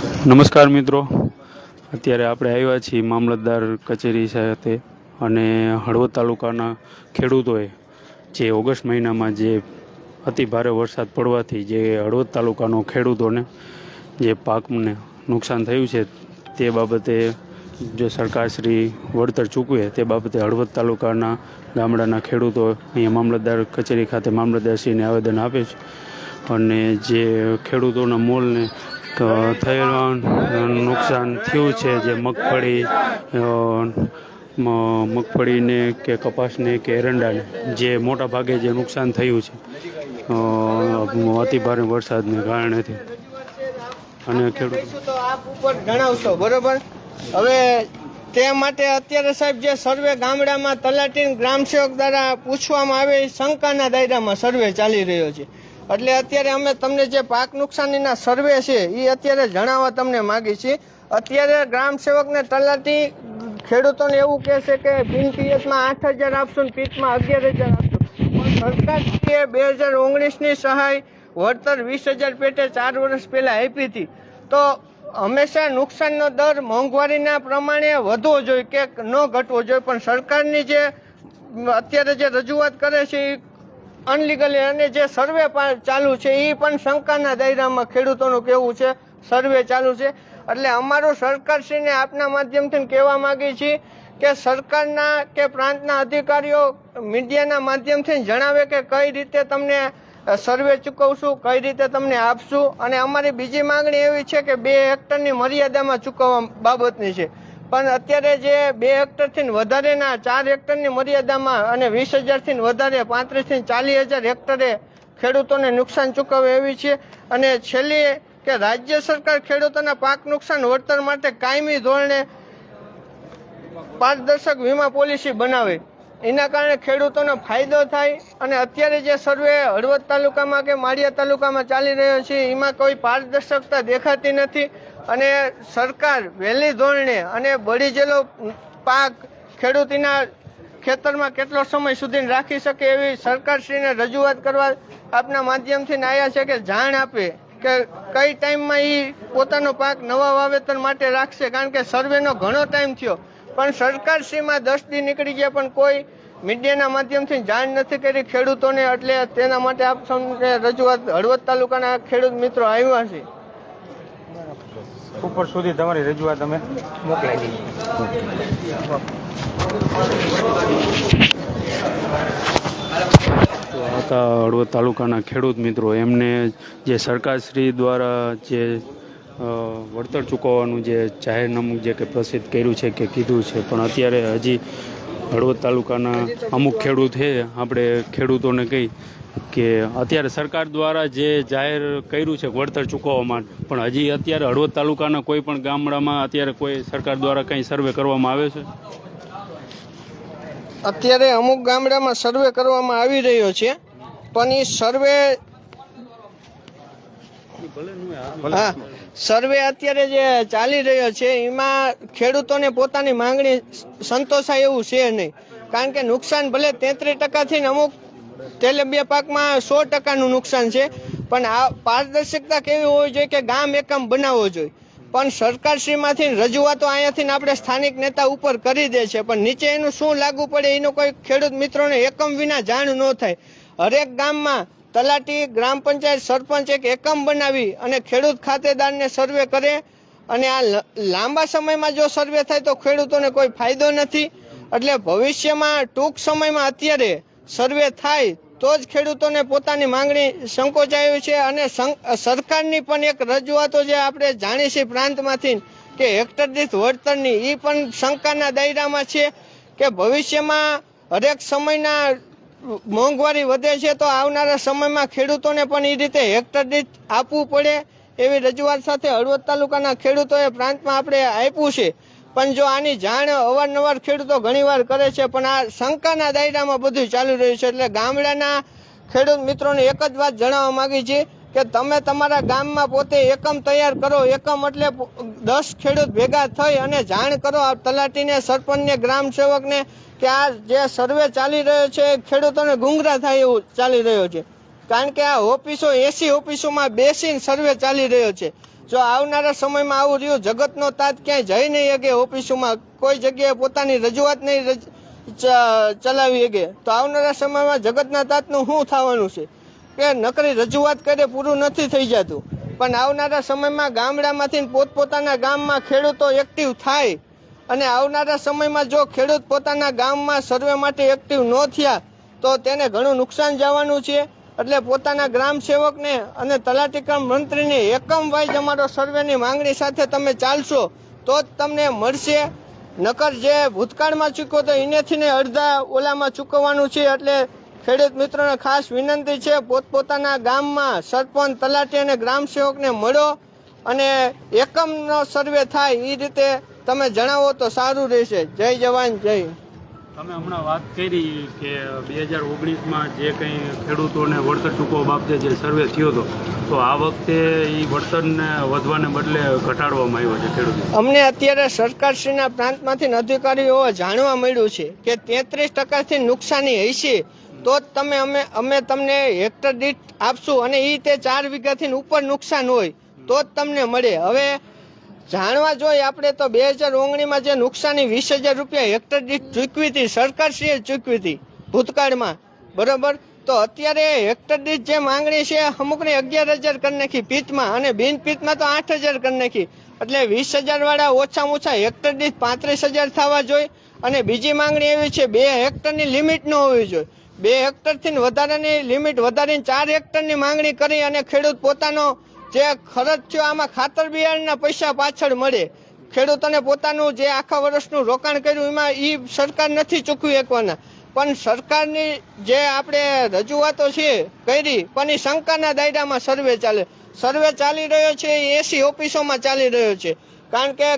નમસ્કાર મિત્રો. અત્યારે આપણે આવ્યા છીએ મામલતદાર કચેરી સાથે અને હળવદ તાલુકાના ખેડૂતોએ જે ઓગસ્ટ મહિનામાં જે અતિ ભારે વરસાદ પડવાથી જે હળવદ તાલુકાનો ખેડૂતોને જે પાકને નુકસાન થયું છે તે બાબતે જો સરકારશ્રી વળતર ચૂકવે તે બાબતે હળવદ તાલુકાના ગામડાના ખેડૂતો અહીંયા મામલતદાર કચેરી ખાતે મામલતદારશ્રીને આવેદન આપે છે. અને જે ખેડૂતોના મોલને અ, થયેલું નુકસાન થયું છે જે મગફળી મગફળીને કે કપાસને કે એરંડાને જે મોટા ભાગે જે નુકસાન થયું છે. અ, અતિ ભારે વરસાદને કારણેથી અને ખેડૂત જણાવશો બરોબર? હવે તે માટે અત્યારે સાહેબ જે સર્વે ગામડામાં તલાટી અને ગ્રામસેવક દ્વારા પૂછવામાં આવે શંકાના દાયરામાં સર્વે ચાલી રહ્યો છે. એટલે અત્યારે અમે તમને જે પાક નુકસાનીના સર્વે છે એ અત્યારે જણાવવા તમને માગી છીએ. અત્યારે ગ્રામ સેવકને તલાટી ખેડૂતોને એવું કહે છે કે બિન પિયતમાં આઠ હજાર આપશું ને પીકમાં અગિયાર હજાર આપશું. પણ સરકારશ્રીએ બે હજાર ઓગણીસની સહાય વળતર વીસ હજાર પેટે ચાર વર્ષ પહેલાં આપી હતી. તો હંમેશા નુકસાનનો દર મોંઘવારીના પ્રમાણે વધવો જોઈએ કે ન ઘટવો જોઈએ. પણ સરકારની જે અત્યારે જે રજૂઆત કરે છે એ અનલીગલી અને જે સર્વે ચાલુ છે એ પણ શંકાના દાયરામાં ખેડૂતોનું કહેવું છે સર્વે ચાલુ છે. એટલે અમારું સરકારશ્રીને આપના માધ્યમથી કહેવા માગીએ છીએ કે સરકારના કે પ્રાંતના અધિકારીઓ મીડિયાના માધ્યમથી જણાવે કે કઈ રીતે તમને સર્વે ચૂકવશું, કઈ રીતે તમને આપશું. અને અમારી બીજી માંગણી એવી છે કે બે હેક્ટરની મર્યાદામાં ચૂકવવા બાબતની છે. પણ અત્યારે જે બે હેક્ટરથી વધારેના ચાર હેક્ટરની મર્યાદામાં અને વીસ હજારથી વધારે, પાંત્રીસથી ચાલીસ હજાર હેક્ટરે ખેડૂતોને નુકસાન ચૂકવે એવી છે. અને છેલ્લી કે રાજ્ય સરકાર ખેડૂતોના પાક નુકસાન વળતર માટે કાયમી ધોરણે પારદર્શક વીમા પોલિસી બનાવે. એના કારણે ખેડૂતોને ફાયદો થાય અને અત્યારે જે સર્વે હળવદ તાલુકામાં કે માળિયા તાલુકામાં ચાલી રહ્યો છે, એમાં કોઈ પારદર્શકતા દેખાતી નથી. અને સરકાર વહેલી ધોરણે અને બળી જેલો પાક ખેડૂતીના ખેતરમાં કેટલો સમય સુધી રાખી શકે એવી સરકારશ્રીને રજૂઆત કરવા આપના માધ્યમથી આવ્યા છે કે જાણ આપે કે કઈ ટાઈમમાં એ પોતાનો પાક નવા વાવેતર માટે રાખશે? કારણ કે સર્વેનો ઘણો ટાઈમ થયો. પણ સરકારશ્રીમાં દસ દી નીકળી ગયા, પણ કોઈ મીડિયાના માધ્યમથી જાણ નથી કરી ખેડૂતોને, એટલે તેના માટે આપ સૌને રજૂઆત હળવદ તાલુકાના ખેડૂત મિત્રો આવ્યા છે. ઉપર સુધી તમારી રજૂઆત અમે મોકલાવી દઈએ. હળવદ તાલુકાના ખેડૂત મિત્રો. એમને જે સરકારશ્રી દ્વારા જે વળતર ચૂકવવાનું જે જાહેરનામું જે કે પ્રસિદ્ધ કર્યું છે કે કીધું છે. પણ અત્યારે હજી હળવદ તાલુકાના અમુક ખેડૂત છે. આપણે ખેડૂતોને કહી કે અત્યારે સરકાર દ્વારા જે જાહેર કર્યું છે વળતર ચૂકવવા માટે, પણ હજી અત્યારે હળવદ તાલુકાના કોઈ પણ ગામડામાં અત્યારે કોઈ સરકાર દ્વારા કંઈ સર્વે કરવામાં આવે છે? અત્યારે અમુક ગામડામાં સર્વે કરવામાં આવી રહ્યો છે, પણ એ સર્વે હા. સર્વે અત્યારે જે ચાલી રહ્યો છે એમાં ખેડૂતોને પોતાની માંગણી સંતોષાય એવું છે નહીં. કારણ કે નુકસાન ભલે તેત્રીસ ટકાથી અમુક તેલબિયા પાકમાં સો ટકાનું નુકસાન છે પણ આ પારદર્શકતા કેવી હોવી જોઈએ કે ગામ એકમ બનાવવો જોઈએ? પણ સરકારશ્રીમાંથી રજૂઆતો અહીંયાથી આપણે સ્થાનિક નેતા ઉપર કરી દે છે પણ નીચે એનું શું લાગુ પડે એનું કોઈ ખેડૂત મિત્રોને એકમ વિના જાણ ન થાય. હરેક ગામમાં તલાટી ગ્રામ પંચાયત સરપંચ એક એકમ બનાવી અને ખેડૂત ખાતેદારને સર્વે કરે અને આ લાંબા સમયમાં જો સર્વે થાય તો ખેડૂતોને કોઈ ફાયદો નથી. એટલે ભવિષ્યમાં ટૂંક સમયમાં અત્યારે સર્વે થાય તો જ ખેડૂતોને પોતાની માંગણી સંકોચાયું છે અને સરકારની પણ એક રજૂઆતો જે આપણે જાણીએ છીએ પ્રાંતમાંથી કે હેક્ટર દીઠ વળતરની એ પણ શંકાના દાયરામાં છે કે ભવિષ્યમાં હરેક સમયના મોંઘવારી વધે છે તો આવનારા સમયમાં ખેડૂતોને પણ એ રીતે હેક્ટર દીઠ આપવું પડે એવી રજૂઆત સાથે હળવદ તાલુકાના ખેડૂતોએ પ્રાંતમાં આપણે આપ્યું છે. પણ જો આની જાણ અવારનવાર ખેડૂતો ઘણીવાર કરે છે, પણ આ શંકાના દાયરામાં બધું ચાલુ રહ્યું છે. એટલે ગામડાના ખેડૂત મિત્રોને એક જ વાત જણાવવા માગી છે કે તમે તમારા ગામમાં પોતે એકમ તૈયાર કરો. એકમ એટલે દસ ખેડૂત ભેગા થઈ અને જાણ કરો આ તલાટીને, સરપંચને, ગ્રામ સેવકને કે આ જે સર્વે ચાલી રહ્યો છે એ ખેડૂતોને ગુંગરા થાય એવું ચાલી રહ્યો છે. કારણ કે આ ઓફિસો, એસી ઓફિસોમાં બેસીને સર્વે ચાલી રહ્યો છે. જો આવનારા સમયમાં આવું રહ્યું, જગતનો તાત ક્યાંય જઈ નહીં શકે ઓફિસોમાં. કોઈ જગ્યાએ પોતાની રજૂઆત નહીં ચલાવી શકે. તો આવનારા સમયમાં જગતના તાતનું શું થવાનું છે? કે નકરી રજૂઆત કરે પૂરું નથી થઈ જતું. પણ આવનારા સમયમાં ગામડામાંથી પોતપોતાના ગામમાં ખેડૂતો એક્ટિવ થાય. અને આવનારા સમયમાં જો ખેડૂત પોતાના ગામમાં સર્વે માટે એક્ટિવ ન થયા, તો તેને ઘણું નુકસાન જવાનું છે. એટલે પોતાના ગ્રામ સેવકને અને તલાટીકમ મંત્રીને એકમ વાઇઝ અમારો સર્વેની માંગણી સાથે તમે ચાલશો, તો જ તમને મળશે. નકર જે ભૂતકાળમાં ચૂકવો તો એનેથી ને અડધા ઓલામાં ચૂકવવાનું છે, એટલે ખેડૂત મિત્રોને ખાસ વિનંતી છે પોતપોતાના ગામમાં સરપંચ તલાટી અને ગ્રામ સેવકને મળો અને એકમનો સર્વે થાય એ રીતે તમે જણાવો તો સારું રહેશે. જય જવાન જય. તમે હમણાં વાત કરી કે બે હજાર ઓગણીસમાં જે કંઈ ખેડૂતોને વળતર ચૂકવવા બાબતે જે સર્વે થયો હતો તો આ વખતે એ વળતરને વધવાને બદલે ઘટાડવામાં આવ્યો છે ખેડૂતો અમને અત્યારે સરકારશ્રીના પ્રાંતમાંથી અધિકારીઓ જાણવા મળ્યું છે કે તેત્રીસ ટકાથી નુકસાની હશે તો જ તમે અમે અમે તમને હેક્ટર દીઠ આપશું અને એ તે ચાર વીઘાથી ઉપર નુકસાન હોય, તો જ તમને મળે. હવે જાણવા જોઈએ આપણે તો બે હજાર ઓગણીમાં જે નુકસાની વીસ હજાર રૂપિયા હેક્ટર દીઠ ચૂકવી હતી, સરકારશ્રીએ ચૂકવી હતી ભૂતકાળમાં. બરોબર? તો અત્યારે હેક્ટર દીઠ જે માંગણી છે, અમુકને અગિયાર હજાર કરી નાખી પિત્તમાં અને બિન પિત્તમાં તો આઠ હજાર કરી નાખી. એટલે વીસ હજાર વાળા ઓછામાં ઓછા હેક્ટર દીઠ પાંત્રીસ હજાર થવા જોઈએ અને બીજી માંગણી એવી છે, બે હેક્ટરની લિમિટ ન હોવી જોઈએ. બે હેક્ટરથી વધારાની લિમિટ વધારીને ચાર હેક્ટરની માંગણી કરી અને ખેડૂત પોતાનો જે ખર્ચ થયો, આમાં ખાતર બિયારણના પૈસા પાછળ મળે. ખેડૂતોને પોતાનું જે આખા વર્ષનું રોકાણ કર્યું, એમાં એ સરકાર નથી ચૂકવી શકવાના. પણ સરકારની જે આપણે રજૂઆતો છે કરી, પણ એ શંકાના દાયરામાં સર્વે ચાલે. સર્વે ચાલી રહ્યો છે એ એસી ઓફિસોમાં ચાલી રહ્યો છે. કારણ કે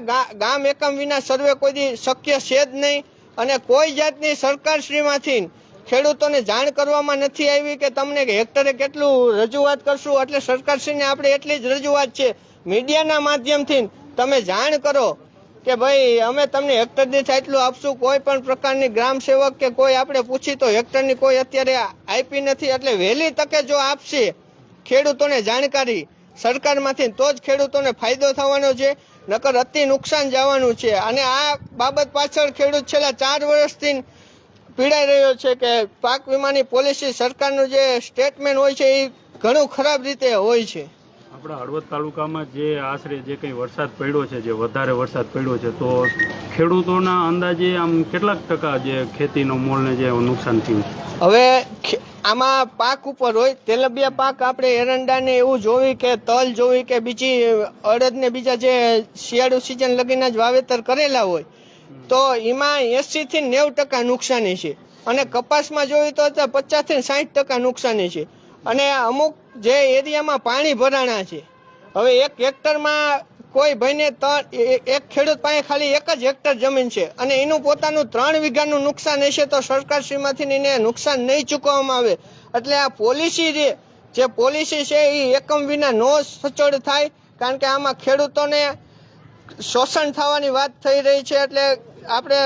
ગામ એકમ વિના સર્વે કોઈ શક્ય છે જ નહીં અને કોઈ જાતની સરકારશ્રીમાંથી ખેડૂતોને જાણ કરવામાં નથી આવી કે તમને હેક્ટરે કેટલું રજૂઆત કરશું? એટલે સરકારશ્રીને આપણે એટલી જ રજૂઆત છે મીડિયાના માધ્યમથી. તમે જાણ કરો કે ભાઈ, અમે તમને હેક્ટર દીઠ આટલું આપશું, કોઈ પણ પ્રકારની ગ્રામ સેવક કે કોઈ આપણે પૂછી તો હેક્ટરની કોઈ અત્યારે આપી નથી. એટલે વહેલી તકે જો આપશે ખેડૂતોને જાણકારી સરકારમાંથી, તો જ ખેડૂતોને ફાયદો થવાનો છે, નકર અતિ નુકસાન જવાનું છે. અને આ બાબત પાછળ ખેડૂત છેલ્લા ચાર વર્ષથી પીડાઈ રહ્યો છે કે પાક વીમાની પોલિસી સરકારનું જે સ્ટેટમેન્ટ હોય છે એ ઘણું ખરાબ રીતે હોય છે. આપણા હળવદ તાલુકામાં જે આશરે જે કંઈ વરસાદ પડ્યો છે જે વધારે વરસાદ પડ્યો છે તો ખેડૂતોના અંદાજે આમ કેટલાક ટકા જે ખેતીનો મોલને જે નુકસાન થયું હવે આમાં પાક ઉપર હોય તેલબિયા પાક આપણે એરંડાને એવું જોવી કે તલ જોવી કે બીજી અડદને બીજા જે શિયાળુ સિઝન લગીને જ વાવેતર કરેલા હોય તો એમાં એસી થી નેવું ટકા નુકસાની છે. અને કપાસમાં જોઈએ તો પચાસથી સાઠ ટકા નુકસાની છે. અને અમુક જે એરિયામાં પાણી ભરાણા છે. હવે એક હેક્ટરમાં કોઈ ભાઈને ત્રણ એક ખેડૂત પાસે ખાલી એક જ હેક્ટર જમીન છે. અને એનું પોતાનું ત્રણ વીઘાનું નુકસાન હશે તો સરકારશ્રીમાંથી એને નુકસાન નહીં ચૂકવવામાં આવે. એટલે આ પોલિસી જે જે પોલિસી છે એ એકમ વિના નો સચોડ થાય. કારણ કે આમાં ખેડૂતોને શોષણ થવાની વાત થઈ રહી છે એટલે આપણે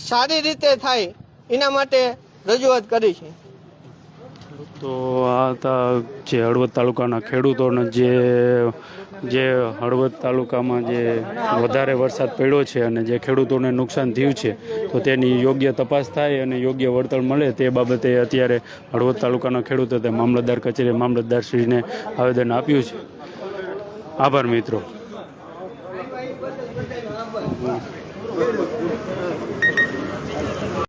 સારી રીતે થાય એના માટે રજૂઆત કરી છે. તો આ હતા જે હળવદ તાલુકાના ખેડૂતોને જે જે હળવદ તાલુકામાં જે વધારે વરસાદ પડ્યો છે અને જે ખેડૂતોને નુકસાન થયું છે, તો તેની યોગ્ય તપાસ થાય અને યોગ્ય વળતર મળે તે બાબતે અત્યારે હળવદ તાલુકાના ખેડૂતો તે મામલતદાર કચેરી મામલતદારશ્રીને આવેદન આપ્યું છે. આભાર મિત્રો.